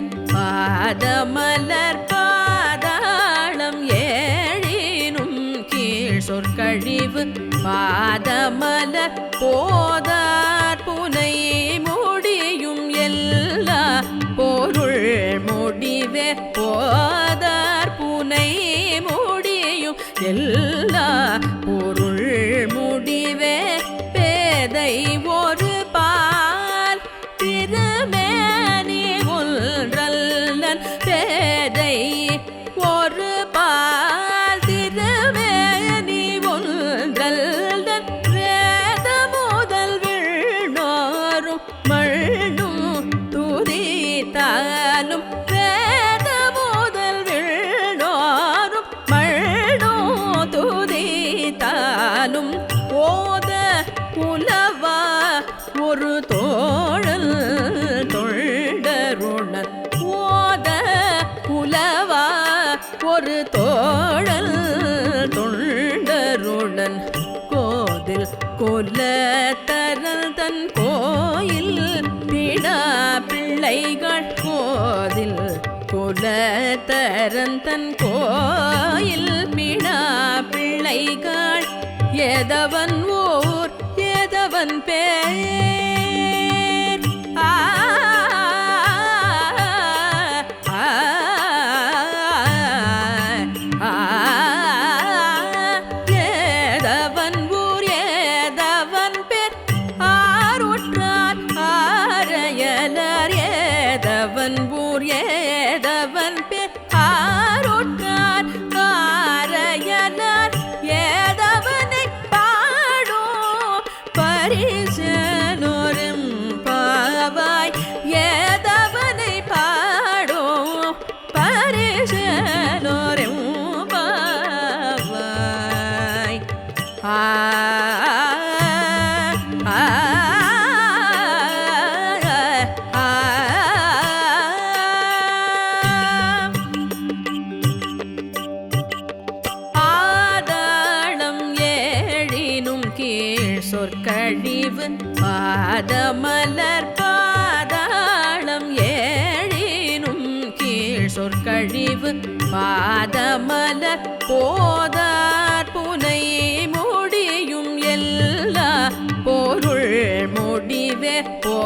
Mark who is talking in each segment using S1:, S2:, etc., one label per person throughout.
S1: என் பாதமலர் பாதாளம் ஏழினும் கீழ் சொற்கழிவு பாதமலர் போதார் புனை முடியும் எல்லா பொருள் முடிவே போதார் புனை முடியும் எல்லா பொருள் ஒரு தோழல் தொண்டருடன் கோதில் கொல்ல தரல் தன் கோயில் திடா பிள்ளைகள் கோதில் கொல தரன் தன் கோயில் பிடா பிள்ளைகள். எதவன் ஓர் எதவன் பேர் ஏதவன் ஊர் ஏதவன் பே நினைவு பாதமலர் பாதாளம் ஏழினும் கீழ் சொற்கழிவு பாதமலர் போதார் புனை முடியும் எல்லா பொருள் முடிவே போ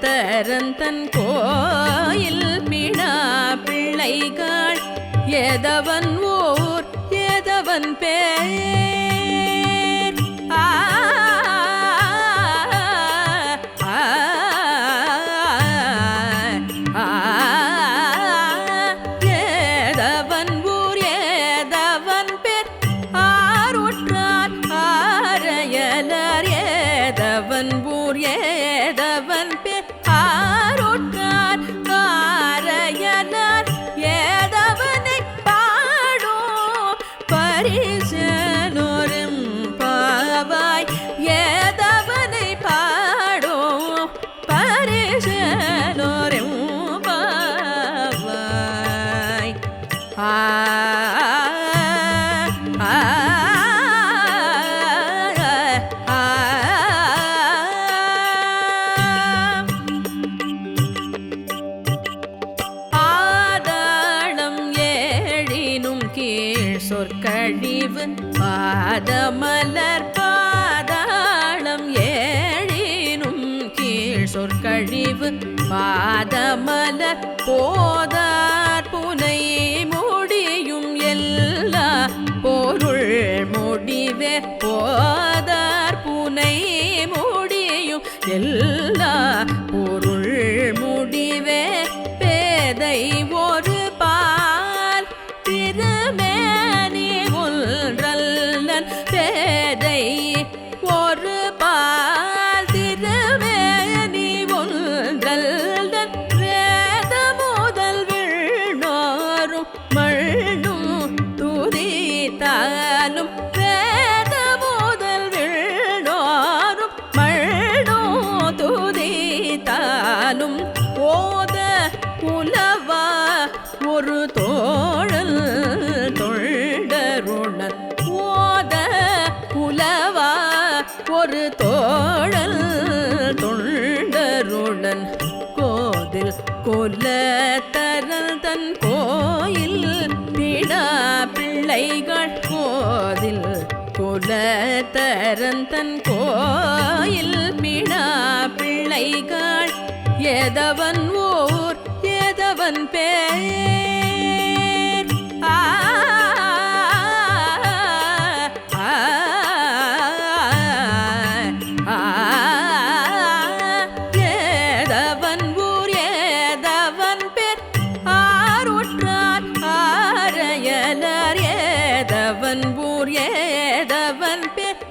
S1: தரந்தன் கோயில் பிணா பிள்ளைகள். எதவன் ஊர் எதவன் பேர். பொருளா பொருள் ஒரு தோழல் தொண்டருடன் கோதில் கொல்ல தரல் தன் கோயில் திடா பிள்ளைகள் கோதில் கொல தரன் தன் கோயில் பிடா பிள்ளைகள். எதவன் ஊர் எதவன் பேர் ஏதவன் ஊர் ஏதவன் பேர்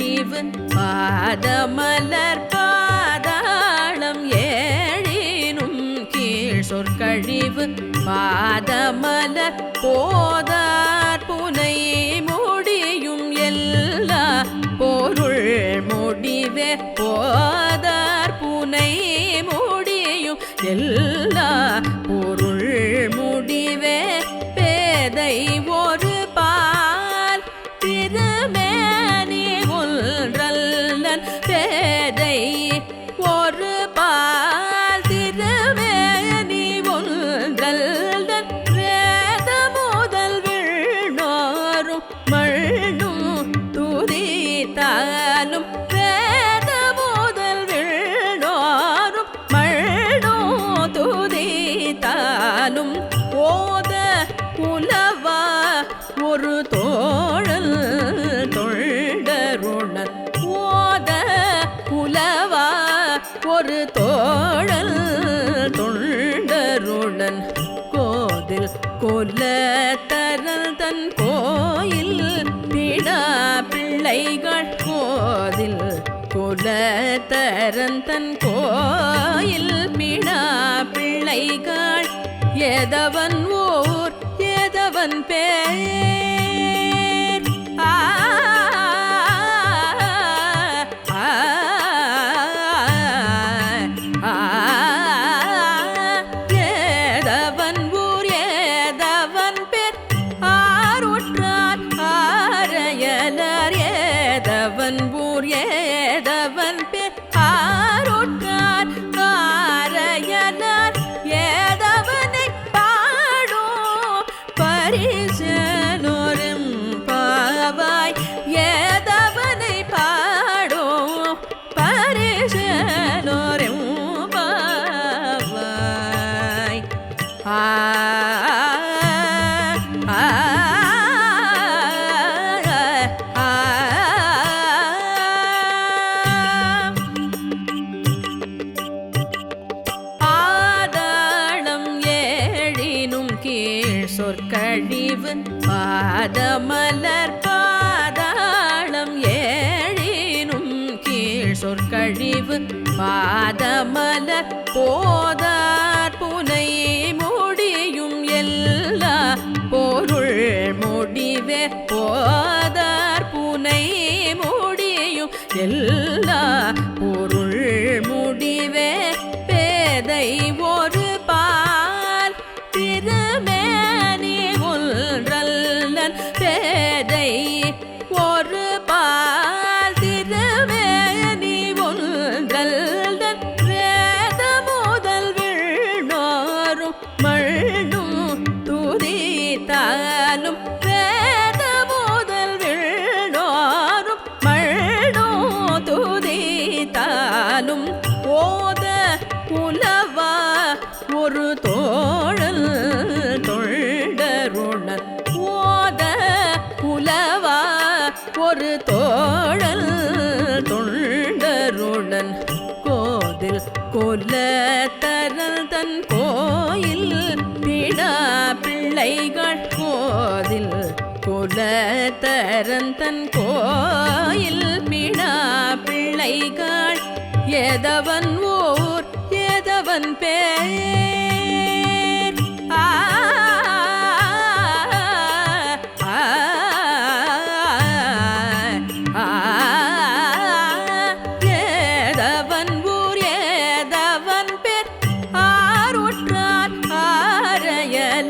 S1: பணிவு பாதமலர் பாதாளம் ஏழினும் கீழ் சொற்கழிவு பாதமலர் போதா மழை தரந்தன் கோயில் பிணா பிள்ளைகள் எதவன் ஊர் எதவன் பேர்? எல்லா ஒரு அல்லவா? ஒரு தோழல் தொண்டருடன் கோதில் கொல்ல தரல் தன் கோயில் பிடா பிள்ளைகள் கோதில் கொல தரன் தன் கோயில் பிடா பிள்ளைகள். எதவன் ஊர் எதவன் பேர்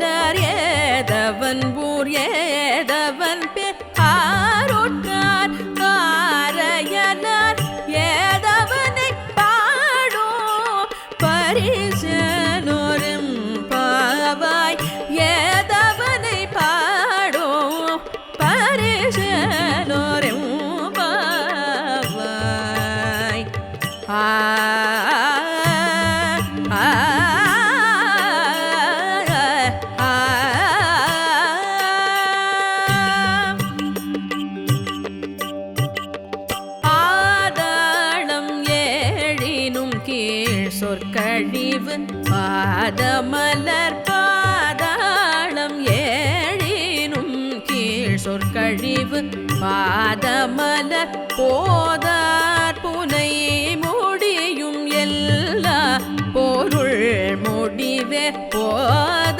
S1: கண்டார் ஏதவன் ஊர் ஏதவன் பேர் கழிவு பாதமலர் பாதாளம் ஏழினும் கீழ் சொற்கழிவு பாதமலர் போதார் புனை முடியும் எல்லா பொருள் முடிவே போர்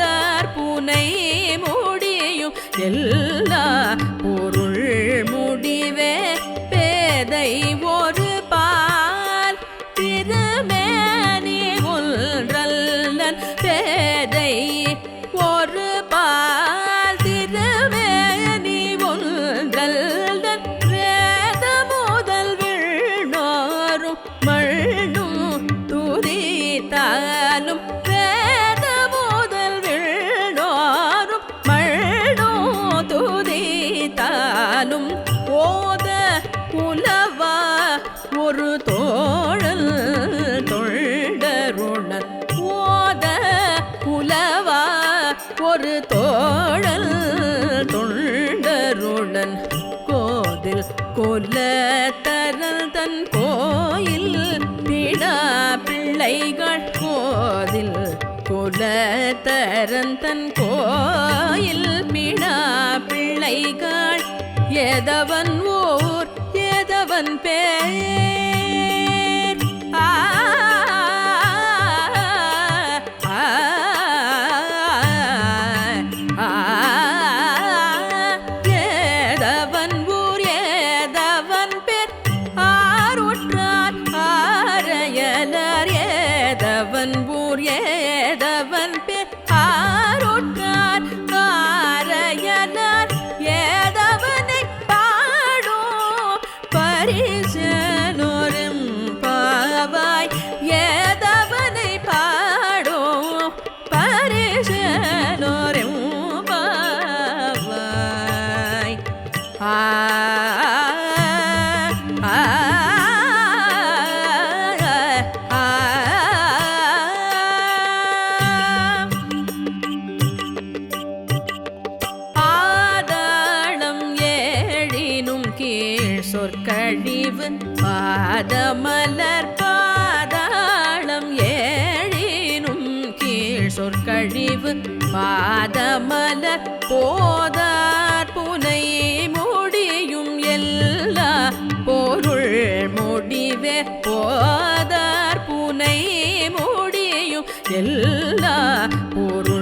S1: அந்த தரந்தன் கோயில் பிணா பிள்ளைகள் எதவன் ஊர் எதவன் பேர்? எல்லா பொருள்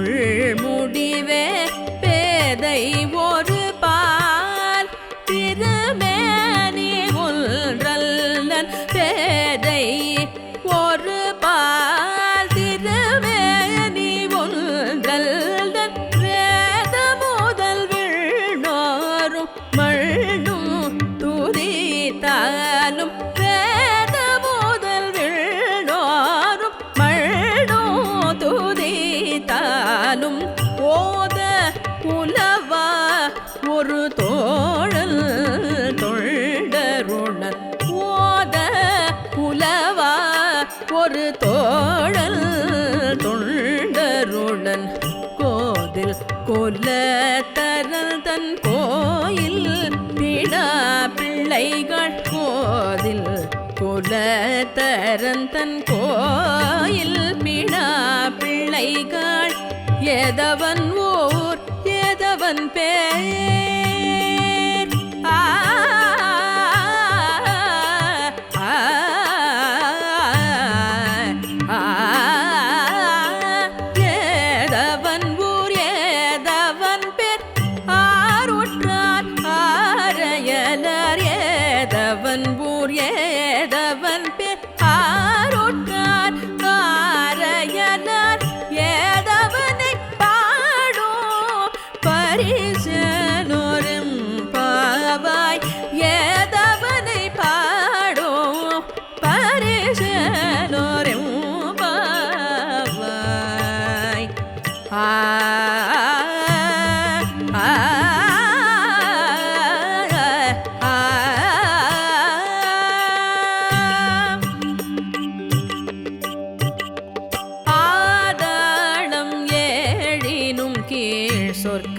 S1: ஒரு தோழல் தொண்டருடன் கோதில் கொல்ல தரல் தன் கோயில் திடா பிள்ளைகள் கோதில் கொல தரன் தன் கோயில் பிடா பிள்ளைகள். எதவன் ஊர் எதவன் பேர். ஏதவன் பூர் ஏதவன்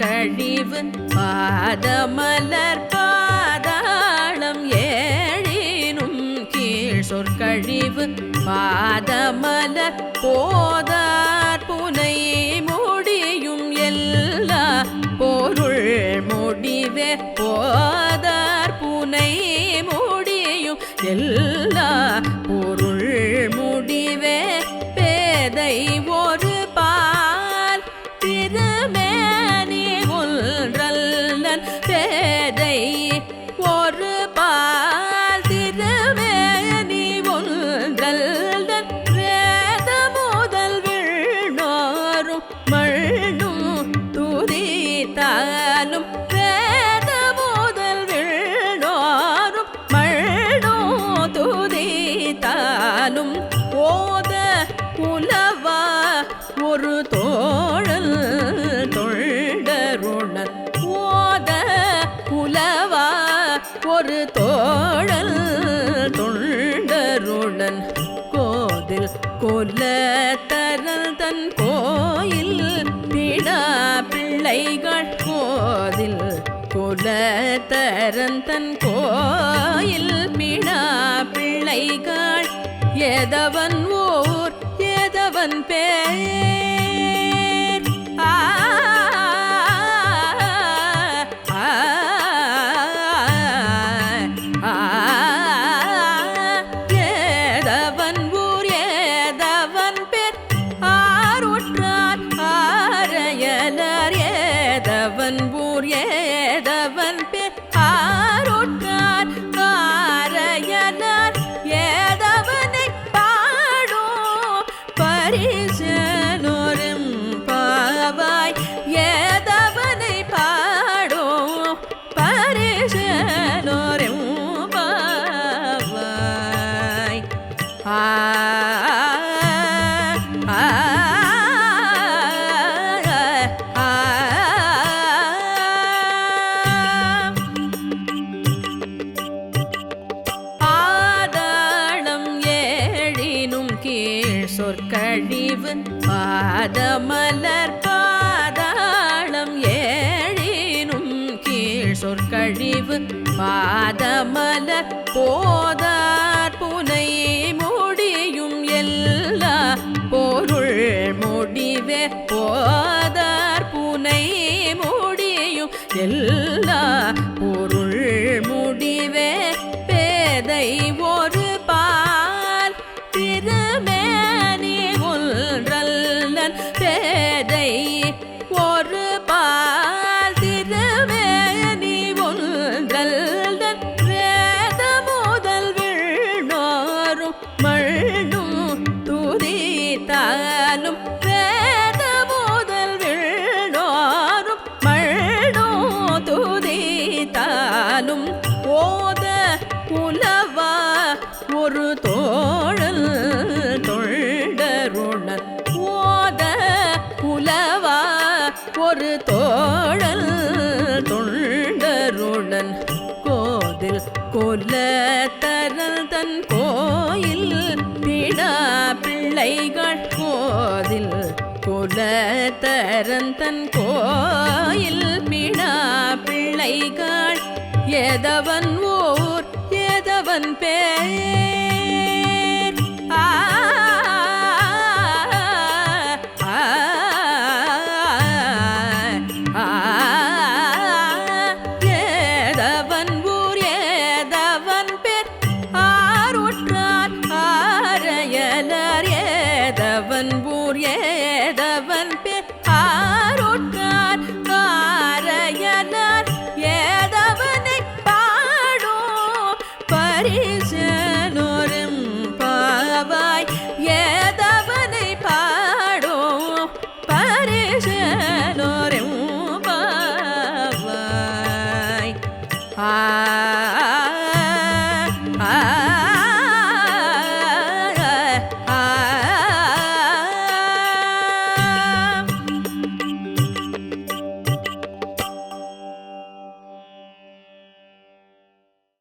S1: கழிவு பாதமலர் பாதாளம் ஏழினும் கீழ் சொற்கழிவு பாதமலர் போதார் புனை முடியும் எல்லா பொருள் முடிவே போ My. கைகட்போதில் குலத்தரந்தன் கோயில் பிணா பிள்ளைகள். எதவன் ஊர் எதவன் பேர் எல்லா ஒரு தோழல் தொண்டருடன் கோதில் குலத்தரல் தன் கோயில் பிடா பிள்ளைகள் கோதில் குலத்தரன் தன் கோயில் பிடா பிள்ளைகள். எதவன் ஊர் எதவன் பேர் ஏதவன் ஊர் ஏதவன்